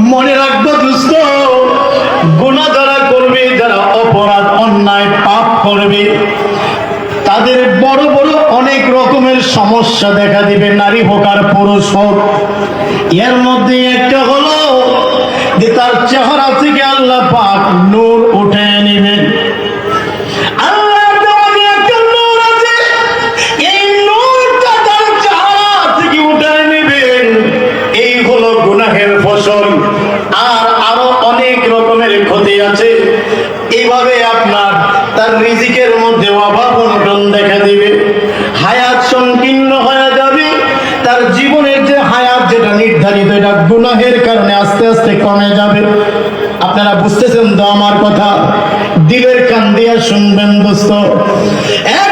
মনে রাখব দুস্থ গুণা যারা করবে, যারা অপরাধ, অন্যায়, পাপ করবে, তাদের বড় বড় অনেক রকমের সমস্যা দেখা দিবে। নারী হোক আর পুরুষ হোক। এর মধ্যে একটা হলো যে তার চেহারা থেকে আল্লাহ পাক নূর উঠে মধ্যে অভাব অনটন দেখা দিবে। হায়াত সংকীর্ণ হয়ে যাবে। তার জীবনের যে হায়াত যেটা নির্ধারিত, এটা গুনাহের কারণে আস্তে আস্তে কমে যাবে। আপনারা বুঝতেছেন তো আমার কথা? দিলের কান দিয়া শুনবেন দোস্ত। এক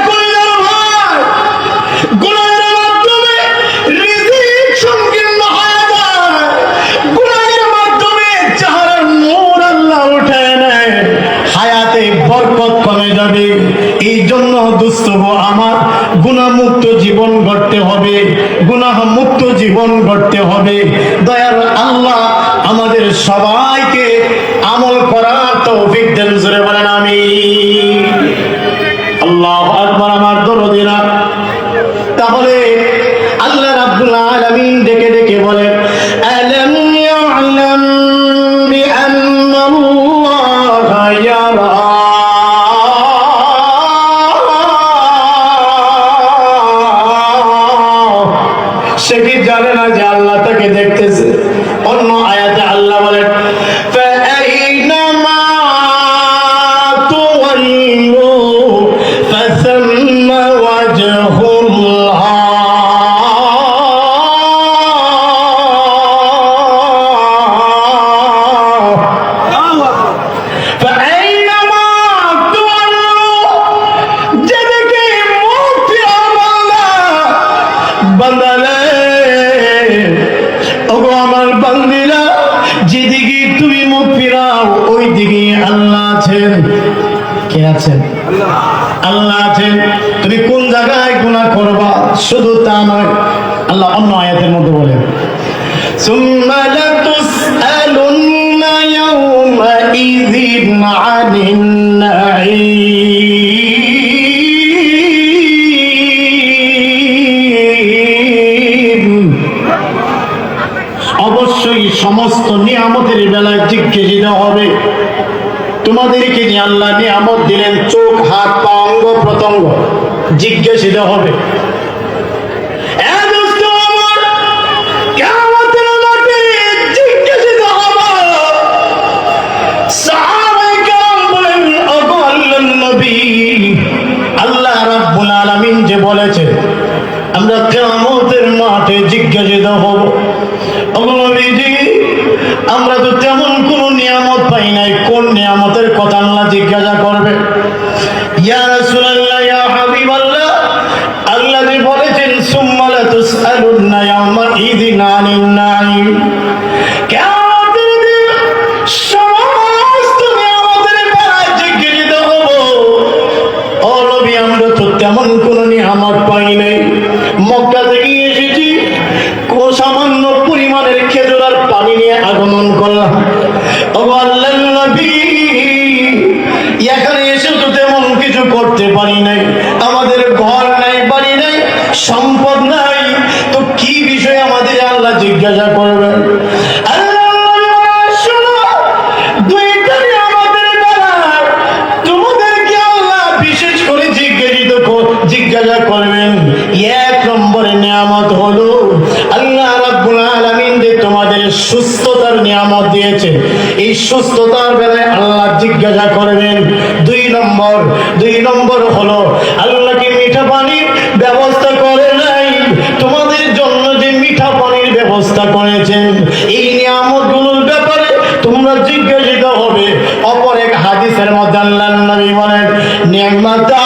আমার গুণামুক্ত জীবন গড়তে হবে। গুনাহ জীবন গড়তে হবে। দয়ার আল্লাহ আমাদের সবাইকে আমল করার তৌফিক দেন, জোরে বলেন আমি আল্লাহ আকবার, আমার দরদিনা তাহলে আল্লাহ রাব্বুল আলামিন ডেকে ডেকে বলেন আমার বান্দিরা, যেদিকে তুমি মুখ ফিরাও ওই দিকে আল্লাহ আছেন। কে আছেন? আল্লাহ আছেন। তুমি কোন জায়গায় গুণা করবা? শুধু তা নয়, আল্লাহ অন্য আয়াতের মধ্যে বলে সুম্মা লাতুসআলুন্না ইয়াউমাইযিন আনিন নাঈম। জিজ্ঞেসিত হবে। তোমাদেরকে নিয়ে আল্লাহ নিয়ামত দিলেন চোখ হাত পা অঙ্গ প্রত্যঙ্গ। জিজ্ঞাসিত হবে। কোন নিয়ামতের কথা আল্লাহ জিজ্ঞাসা করবে? ইয়া ইয়া আল্লাহ বলেছেন সুম্মা লাতুসআলুন্না ইয়াওমা ইযিন পারি নাই, আমাদের ঘর নাই, বাড়ি নাই, সম্পদ নাই। তো কি বিষয়ে আমাদের আল্লাহ জিজ্ঞাসা করবেন? জিজ্ঞাসা করবেন, এক নম্বরে নিয়ামত হলো, আল্লাহ রাব্বুল আলামিন যে তোমাদের সুস্থতার নিয়ামত দিয়েছে, এই সুস্থতার বেলায় আল্লাহ জিজ্ঞাসা করবেন, দুই নম্বর দুই নম্বর হলো, আল্লাহকে মিঠা পানির ব্যবস্থা করে নাই। তোমাদের জন্য যে মিঠা পানির ব্যবস্থা করেছেন, এই নিয়ামতগুলোর ব্যাপারে তোমরা জিজ্ঞাসিত হবে। অপর এক হাদিসের মধ্যে আল্লাহ নবী বলেন নিয়ামতান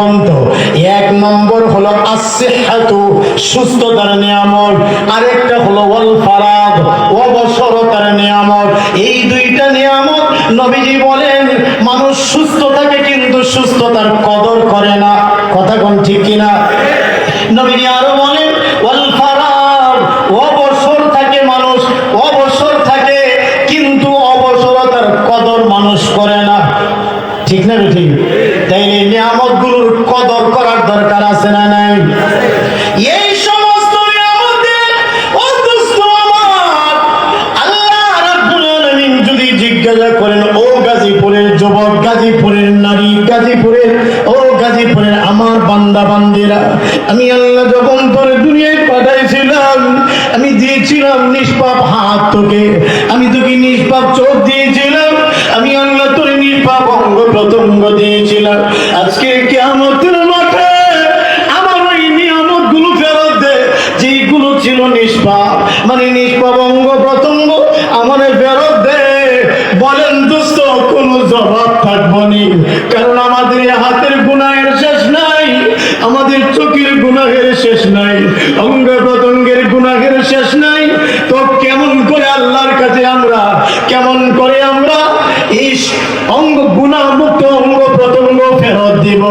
জীবন্ত এক নম্বর হলো আসিহাতু সুস্থতার নিয়ামক আরেকটা হলো ওয়াল ফারাদ অবসরতার নিয়ামত। এই দুইটা নিয়ামক নবীজি বলেন, মানুষ সুস্থ থাকে কিন্তু সুস্থতার কদর করে না। কথা কোন ঠিক কিনা? নবীজি আরও বান্দা বান্দিরা আমি আল্লাহ যখন তোরে দুনিয়ায় পাঠাইছিলাম, আমি দিয়েছিলাম নিষ্পাপ হাত তোকে, আমি তোকে নিষ্পাপ চোখ দিয়েছিলাম, আমি আল্লাহ তোরে নিষ্পাপ অঙ্গ প্রত্যঙ্গ দিয়েছিলাম। আজকে কেমতের মাঠে আমার ওই নিয়ামতগুলো ফেরত দে যেগুলো ছিল নিষ্পাপ মানে নিষ্পাপ অঙ্গ প্রত্যঙ্গ আমার ফেরত দে বলেন দোস্ত কোনো জবাব থাকব নি কারণ আমাদের এই হাতের গুনাহের শেষ নাই আমাদের চোখের গুনাহের শেষ নাই অঙ্গ প্রত্যঙ্গের গুনাহের শেষ নাই তো কেমন করে আল্লাহর কাছে আমরা, কেমন করে আমরা এই অঙ্গ গুণা মুক্ত অঙ্গ প্রত্যঙ্গ ফেরত দিব।